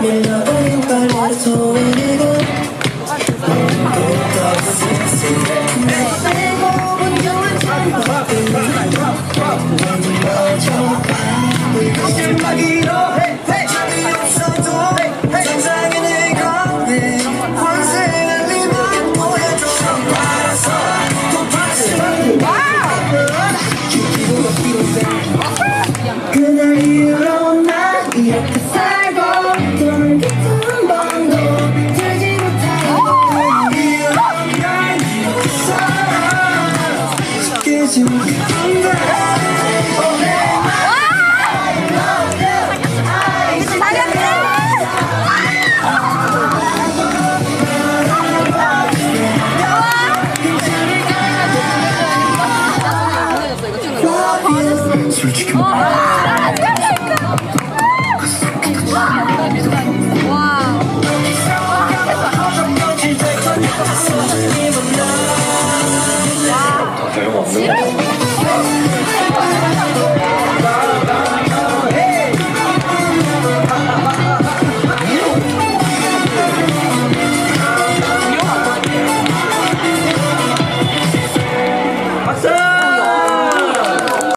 밀려오는 발을 소리고 지금 솔직히 말해.